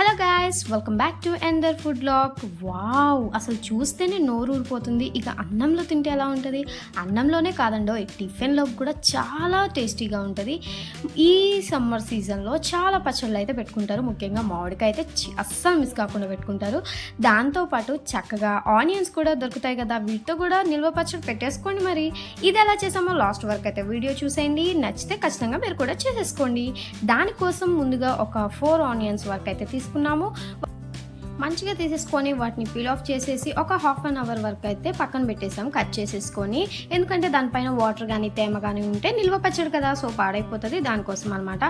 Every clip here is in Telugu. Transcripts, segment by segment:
Hello guys welcome back to ఎందర్ food lock wow అసలు చూస్తేనే నోరు ఊరిపోతుంది. ఇక అన్నంలో తింటే ఎలా ఉంటుంది? అన్నంలోనే కాదండో టిఫిన్లో కూడా చాలా టేస్టీగా ఉంటుంది. ఈ సమ్మర్ సీజన్లో చాలా పచ్చళ్ళు అయితే పెట్టుకుంటారు. ముఖ్యంగా మామిడికాయ అయితే అస్సలు మిస్ కాకుండా పెట్టుకుంటారు. దాంతోపాటు చక్కగా ఆనియన్స్ కూడా దొరుకుతాయి కదా వీటితో కూడా నిల్వ పచ్చడి పెట్టేసుకోండి మరి. ఇది ఎలా చేసామో లాస్ట్ వరకు అయితే వీడియో చూసేయండి. నచ్చితే ఖచ్చితంగా మీరు కూడా చేసేసుకోండి. దానికోసం ముందుగా ఒక ఫోర్ ఆనియన్స్ వరకు అయితే తీసుకున్నాము. మంచిగా తీసేసుకొని వాటిని పీల్ ఆఫ్ చేసేసి ఒక హాఫ్ అన్ అవర్ వరకు అయితే పక్కన పెట్టేసాం కట్ చేసేసుకొని. ఎందుకంటే దానిపైన వాటర్ కానీ తేమ కానీ ఉంటే నిల్వ పచ్చడి కదా సో పాడైపోతుంది దానికోసం అనమాట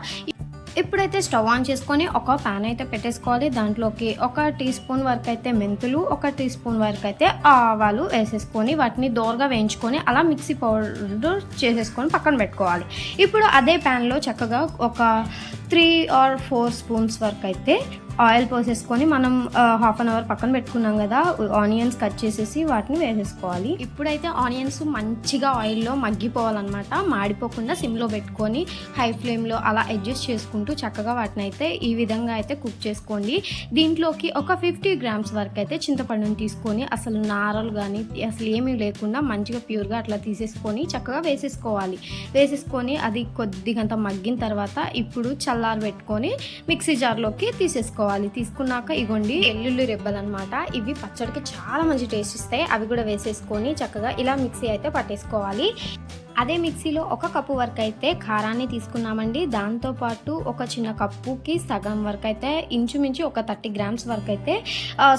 ఇప్పుడైతే స్టవ్ ఆన్ చేసుకొని ఒక ప్యాన్ అయితే పెట్టేసుకోవాలి. దాంట్లోకి ఒక టీ స్పూన్ వరకు అయితే మెంతులు ఒక టీ స్పూన్ వరకు అయితే ఆవాలు వేసేసుకొని వాటిని దోరగా వేయించుకొని అలా మిక్సీ పౌడర్ చేసేసుకొని పక్కన పెట్టుకోవాలి. ఇప్పుడు అదే ప్యాన్లో చక్కగా ఒక త్రీ ఆర్ ఫోర్ స్పూన్స్ వరకు అయితే ఆయిల్ పోసేసుకొని మనం హాఫ్ అన్ అవర్ పక్కన పెట్టుకున్నాం కదా ఆనియన్స్ కట్ చేసేసి వాటిని వేసేసుకోవాలి. ఇప్పుడైతే ఆనియన్స్ మంచిగా ఆయిల్లో మగ్గిపోవాలన్నమాట. మాడిపోకుండా సిమ్లో పెట్టుకొని హై ఫ్లేమ్లో అలా అడ్జస్ట్ చేసుకుంటూ చక్కగా వాటిని అయితే ఈ విధంగా అయితే కుక్ చేసుకోండి. దీంట్లోకి ఒక ఫిఫ్టీ గ్రామ్స్ వరకు అయితే చింతపండుని తీసుకొని అసలు నారలు కానీ అసలు ఏమీ లేకుండా మంచిగా ప్యూర్గా అట్లా తీసేసుకొని చక్కగా వేసేసుకోవాలి. వేసేసుకొని అది కొద్దిగంత మగ్గిన తర్వాత ఇప్పుడు చల్లారి పెట్టుకొని మిక్సీ జార్లోకి తీసేసుకోవాలి. తీసుకున్నాక ఇగోండి ఎల్లుల్లి రెబ్బలు అనమాట ఇవి పచ్చడికి చాలా మంచి టేస్ట్ ఇస్తాయి. అవి కూడా వేసేసుకొని చక్కగా ఇలా మిక్సీ అయితే పట్టేసుకోవాలి. అదే మిక్సీలో ఒక కప్పు వరకు అయితే కారాన్ని తీసుకున్నామండి. దాంతోపాటు ఒక చిన్న కప్పుకి సగం వరకు అయితే ఇంచుమించు ఒక థర్టీ గ్రామ్స్ వరకు అయితే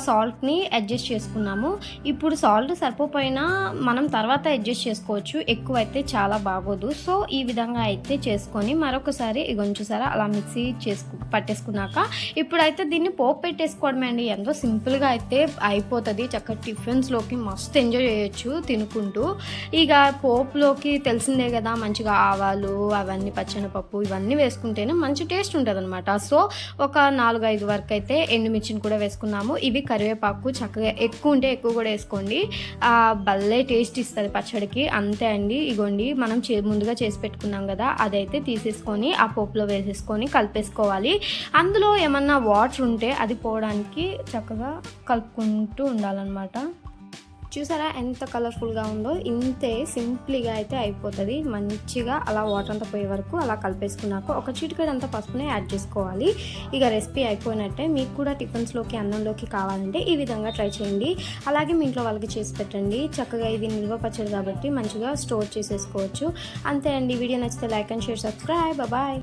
సాల్ట్ని అడ్జస్ట్ చేసుకున్నాము. ఇప్పుడు సాల్ట్ సరిపోయినా మనం తర్వాత అడ్జస్ట్ చేసుకోవచ్చు. ఎక్కువ అయితే చాలా బాగోదు. సో ఈ విధంగా అయితే చేసుకొని మరొకసారి ఇగొంచుసారా అలా మిక్సీ చేసుకు పట్టేసుకున్నాక ఇప్పుడైతే దీన్ని పోపు పెట్టేసుకోవడమే అండి. ఎంతో సింపుల్గా అయితే అయిపోతుంది. చక్కగా టిఫిన్స్లోకి మస్తు ఎంజాయ్ చేయొచ్చు తినుకుంటూ. ఇక పోపులోకి తెలిసిందే కదా మంచిగా ఆవాలు అవన్నీ పచ్చనిపప్పు ఇవన్నీ వేసుకుంటేనే మంచి టేస్ట్ ఉంటుంది అనమాట సో ఒక నాలుగు ఐదు వరకు అయితే ఎండుమిర్చిని కూడా వేసుకున్నాము. ఇవి కరివేపాకు చక్కగా ఎక్కువ ఉంటే ఎక్కువ కూడా వేసుకోండి. భలే టేస్ట్ ఇస్తుంది పచ్చడికి. అంతే అండి. ఇగోండి మనం చే ముందుగా చేసి పెట్టుకున్నాం కదా అదైతే తీసేసుకొని ఆ పోపులో వేసేసుకొని కలిపేసుకోవాలి. అందులో ఏమన్నా వాటర్ ఉంటే అది పోవడానికి చక్కగా కలుపుకుంటూ ఉండాలన్నమాట. చూసారా ఎంత కలర్ఫుల్గా ఉందో? ఇంతే సింప్లీగా అయితే అయిపోతుంది. మంచిగా అలా వాటర్ అంతా పోయే వరకు అలా కలిపేసుకున్నాక ఒక చిటికెడు అంతా పసుపునే యాడ్ చేసుకోవాలి. ఇక రెసిపీ అయిపోయినట్టే మీకు కూడా టిఫిన్స్లోకి అన్నంలోకి కావాలంటే ఈ విధంగా ట్రై చేయండి. అలాగే మీ ఇంట్లో వాళ్ళకి చేసి పెట్టండి. చక్కగా ఇది నిల్వ పచ్చడి కాబట్టి మంచిగా స్టోర్ చేసేసుకోవచ్చు. అంతే అండి. వీడియో నచ్చితే like and share subscribe. Bye.